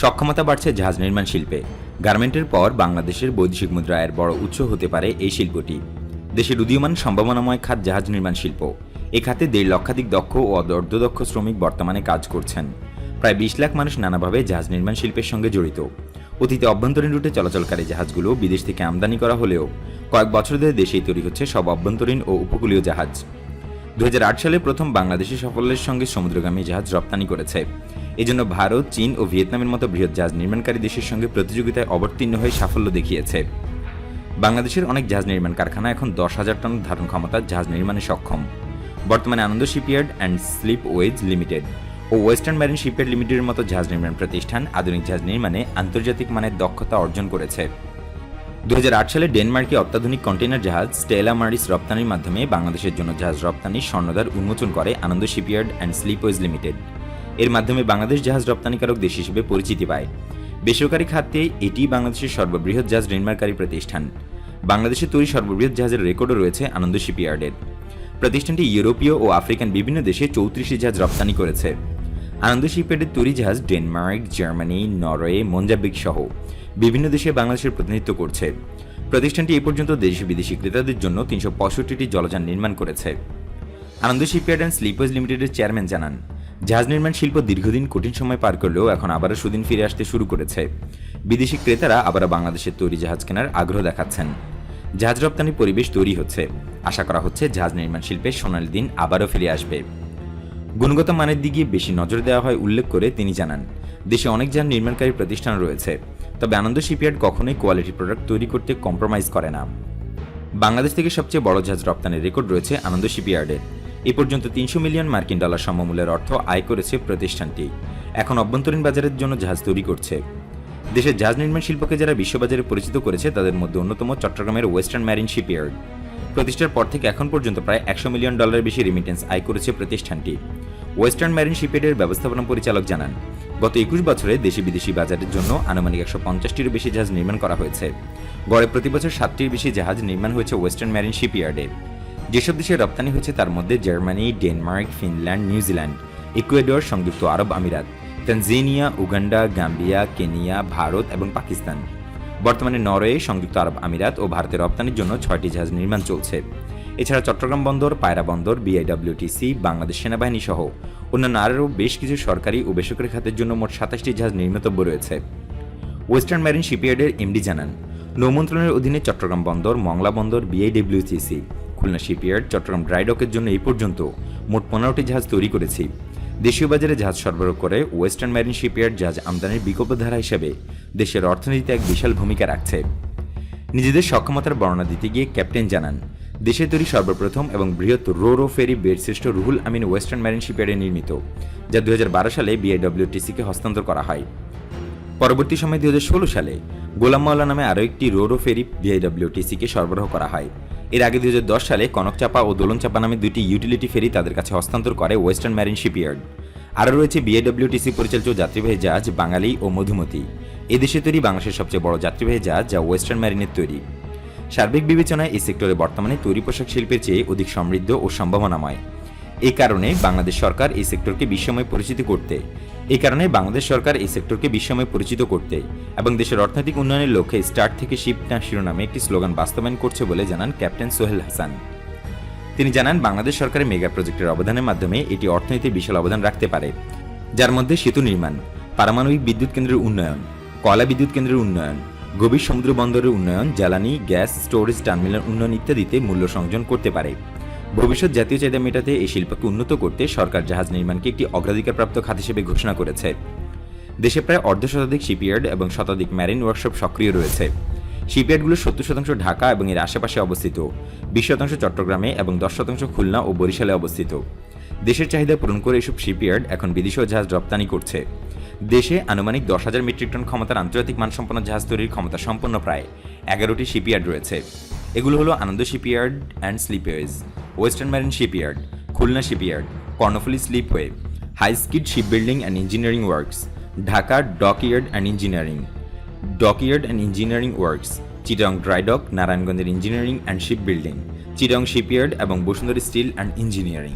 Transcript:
সক্ষমতা বাড়ছে জাহাজ নির্মাণ শিল্পে। গার্মেন্টের পর বাংলাদেশের বৈদেশিক মুদ্রা আয়ের বড় উৎস হতে পারে এই শিল্পটি। দেশের উদীয়মান সম্ভাবনাময় খাত জাহাজ নির্মাণ শিল্প। এ খাতে দেড় লক্ষাধিক দক্ষ ও অর্ধদক্ষ শ্রমিক বর্তমানে কাজ করছেন। প্রায় বিশ লাখ মানুষ নানাভাবে জাহাজ নির্মাণ শিল্পের সঙ্গে জড়িত। অতীতে অভ্যন্তরীণ রুটে চলাচলকারী জাহাজগুলো বিদেশ থেকে আমদানি করা হলেও কয়েক বছর ধরে দেশেই তৈরি হচ্ছে সব অভ্যন্তরীণ ও উপকূলীয় জাহাজ। দু হাজার আট সালে প্রথম বাংলাদেশি সাফল্যের সঙ্গে সমুদ্রগামী জাহাজ রপ্তানি করেছে। এজন্য ভারত, চীন ও ভিয়েতনামের মতো বৃহৎ জাহাজ নির্মাণকারী দেশের সঙ্গে প্রতিযোগিতায় অবতীর্ণ হয়ে সাফল্য দেখিয়েছে। বাংলাদেশের অনেক জাহাজ নির্মাণ কারখানা এখন দশ হাজার টন ধারণ ক্ষমতার জাহাজ নির্মাণে সক্ষম। বর্তমানে Ananda shipyard and slipways limited O western marine shipyard লিমিটেডের মতো জাহাজ নির্মাণ প্রতিষ্ঠান আধুনিক জাহাজ নির্মাণে আন্তর্জাতিক মানের দক্ষতা অর্জন করেছে। দু হাজার আট সালে ডেনমার্কে অত্যাধুনিক কন্টেইনার জাহাজ স্টেলা মারিস রপ্তানির মাধ্যমে বাংলাদেশের জন্য জাহাজ রপ্তানির স্বর্ণদ্বার উন্মোচন করে Ananda shipyard and slipways limited. এর মাধ্যমে বাংলাদেশ জাহাজ রপ্তানিকারক দেশ হিসেবে পরিচিতি পায়। বেসরকারি খাতে এটি বাংলাদেশের সর্ববৃহৎ জাহাজ নির্মাণকারী প্রতিষ্ঠান। বাংলাদেশে তৈরি সর্ববৃহৎ জাহাজের রেকর্ডও রয়েছে আনন্দ শিপইয়ার্ডের। প্রতিষ্ঠানটি ইউরোপীয় ও আফ্রিকান বিভিন্ন দেশে চৌত্রিশটি জাহাজ রপ্তানি করেছে। আনন্দ শিপইয়ার্ডের তৈরি জাহাজ ডেনমার্ক, জার্মানি, নরওয়ে মঞ্জাবিক সহ। বিভিন্ন দেশে বাংলাদেশের প্রতিনিধিত্ব করছে। প্রতিষ্ঠানটি এ পর্যন্ত দেশি বিদেশি ক্রেতাদের জন্য তিনশো পঁয়ষট্টিটি জলযান নির্মাণ করেছে। আনন্দ শিপইয়ার্ড অ্যান্ড স্লিপার্স লিমিটেডের চেয়ারম্যান জানান, জাহাজ নির্মাণ শিল্প দীর্ঘদিন কঠিন সময় পার করলেও এখন আবারও সুদিন ফিরে আসতে শুরু করেছে। বিদেশি ক্রেতারা আবারও বাংলাদেশের তৈরি জাহাজ কেনার আগ্রহ দেখাচ্ছেন। জাহাজ রপ্তানি পরিবেশ তৈরি হচ্ছে। আশা করা হচ্ছে জাহাজ নির্মাণ শিল্পের সোনালী দিন আবারও ফিরে আসবে। গুণগত মানের দিকে বেশি নজর দেওয়া হয় উল্লেখ করে তিনি জানান, দেশে অনেক যান নির্মাণকারী প্রতিষ্ঠান রয়েছে। তবে আনন্দ শিপইয়ার্ড কখনোই কোয়ালিটি প্রোডাক্ট তৈরি করতে কম্প্রোমাইজ করে না। বাংলাদেশ থেকে সবচেয়ে বড় জাহাজ রপ্তানির রেকর্ড রয়েছে আনন্দ শিপইয়ার্ডের এ পর্যন্ত তিনশো মিলিয়ন মার্কিন ডলার সমমূল্যের অর্থ আয় করেছে প্রতিষ্ঠানটি। এখন অভ্যন্তরীণ বাজারের জন্য জাহাজ তৈরি করছে। দেশের জাহাজ নির্মাণ শিল্পকে যারা বিশ্ববাজারে পরিচিত করেছে, তাদের মধ্যে অন্যতম চট্টগ্রামের ওয়েস্টার্ন ম্যারিন শিপইয়ার্ড প্রতিষ্ঠার পর থেকে এখন পর্যন্ত প্রায় একশো মিলিয়ন ডলারের বেশি রিমিটেন্স আয় করেছে প্রতিষ্ঠানটি। ওয়েস্টার্ন ম্যারিন শিপইয়ার্ডের ব্যবস্থাপনা পরিচালক জানান, গত একুশ বছরে দেশি বিদেশি বাজারের জন্য আনুমানিক একশো পঞ্চাশটিরও বেশি জাহাজ নির্মাণ করা হয়েছে। গড়ে প্রতি বছর সাতটির বেশি জাহাজ নির্মাণ হয়েছে ওয়েস্টার্ন ম্যারিন শিপইয়ার্ডে। যেসব দেশে রপ্তানি হয়েছে তার মধ্যে Germany, Denmark, Finland, New Zealand, Ecuador, সংযুক্ত আরব আমিরাত, Tanzania, Uganda, Gambia, Kenya, Bharat এবং পাকিস্তান। বর্তমানে নরওয়ে, সংযুক্ত আরব আমিরাত ও ভারতে রপ্তানির জন্য ছয়টি জাহাজ নির্মাণ চলছে। এছাড়া চট্টগ্রাম বন্দর, পায়রা বন্দর বিআইডব্লিউটিসি বাংলাদেশ সেনাবাহিনী সহ অন্যান্য আরও বেশ কিছু সরকারি ও বেসরকারি খাতের জন্য মোট সাতাশটি জাহাজ নির্মিতব্য রয়েছে। ওয়েস্টার্ন ম্যারিন শিপইয়ার্ডের এমডি জানান নৌমন্ত্রণের অধীনে চট্টগ্রাম বন্দর, মংলা বন্দর বিআইডব্লিউটিসি খুলনা শিপইয়ার্ড, চট্টগ্রাম ড্রাইডকের জন্য এই পর্যন্ত মোট পনেরোটি জাহাজ তৈরি করেছি। দেশীয় বাজারে জাহাজ সরবরাহ করে ওয়েস্টার্ন ম্যারিন শিপইয়ার্ড জাহাজ আমদানির বিকল্প ধারা হিসেবে দেশের অর্থনীতিতে এক বিশাল ভূমিকা রাখছে। নিজেদের সক্ষমতার বর্ণনা দিতে গিয়ে ক্যাপ্টেন জানান দেশে তৈরি সর্বপ্রথম এবং বৃহৎ রো রো ফেরি বেডশ্রেষ্ঠ রুহুল আমিন ওয়েস্টার্ন ম্যারিন শিপইয়ার্ডে নির্মিত, যা দু হাজার বারো সালে বিআইডব্লিউটিসিকে হস্তান্তর করা হয়। পরবর্তী সময় দুই সালে গোলাম মাওলা নামে আরও একটি রোরো ফেরি বিআইডব্লিউটিসিকে সরবরাহ করা হয়। এর আগে দু হাজার দশ সালে কনকচাপা ও দোলনচাপা নামে দুটি ইউটিলিটি ফেরি তাদের কাছে হস্তান্তর করে ওয়েস্টার্ন ম্যারিন শিপইয়ার্ড। আরও রয়েছে বিআইডব্লিউটিসি পরিচালিত যাত্রীবাহী জাহাজ বাঙালি ও মধুমতি। এদেশে তৈরি বাংলাদেশের সবচেয়ে বড় যাত্রীবাহী জাহাজ যা ওয়েস্টার্ন ম্যারিনের তৈরি। সার্বিক বিবেচনায় এই সেক্টরে বর্তমানে তৈরি পোশাক শিল্পের চেয়ে অধিক সমৃদ্ধ ও সম্ভাবনাময়। এই কারণে বাংলাদেশ সরকার এই সেক্টরকে বিশ্বময় পরিচিত করতে এই কারণে বাংলাদেশ সরকার এই সেক্টরকে বিশ্বময় পরিচিত করতে এবং দেশের অর্থনৈতিক উন্নয়নের লক্ষ্যে স্টার্ট থেকে শিপ না শিরোনামে একটি স্লোগান বাস্তবায়ন করছে বলে জানান ক্যাপ্টেন সোহেল হাসান। তিনি জানান, বাংলাদেশ সরকারের মেগা প্রজেক্টের অবদানের মাধ্যমে এটি অর্থনীতির বিশাল অবদান রাখতে পারে, যার মধ্যে সেতু নির্মাণ, পারমাণবিক বিদ্যুৎ কেন্দ্রের উন্নয়ন, কয়লা বিদ্যুৎ কেন্দ্রের উন্নয়ন গভীর সমুদ্র বন্দরের উন্নয়ন, জ্বালানি, গ্যাস, স্টোরেজ, টার্মিনাল উন্নয়ন ইত্যাদিতে মূল্য সংযোজন করতে পারে। ভবিষ্যৎ জাতীয় চাহিদা মেটাতে এই শিল্পকে উন্নত করতে সরকার জাহাজ নির্মাণকে একটি অগ্রাধিকারপ্রাপ্ত খাত হিসেবে ঘোষণা করেছে। দেশে প্রায় অর্ধ শতাধিক শিপইয়ার্ড এবং শতাধিক ম্যারিন ওয়ার্কশপ সক্রিয় রয়েছে। শিপইয়ার্ডগুলো সত্তর শতাংশ ঢাকা এবং এর আশেপাশে অবস্থিত। বিশ শতাংশ চট্টগ্রামে এবং দশ শতাংশ খুলনা ও বরিশালে অবস্থিত। দেশের চাহিদা পূরণ করে এসব শিপইয়ার্ড এখন বিদেশীয় জাহাজ রপ্তানি করছে। দেশে আনুমানিক দশ হাজার মেট্রিক টন ক্ষমতার আন্তর্জাতিক মানসম্পন্ন জাহাজ তৈরির ক্ষমতা সম্পন্ন প্রায় এগারোটি শিপইয়ার্ড রয়েছে। এগুলো হলো Ananda shipyard and slipways western marine shipyard Khulna shipyard Karnaphuli slipway high speed ship building and engineering works Dhaka dockyard and engineering dockyard and engineering works Chittagong drydock নারায়ণগঞ্জের engineering and ship building Chittagong shipyard এবং Bashundhara steel and engineering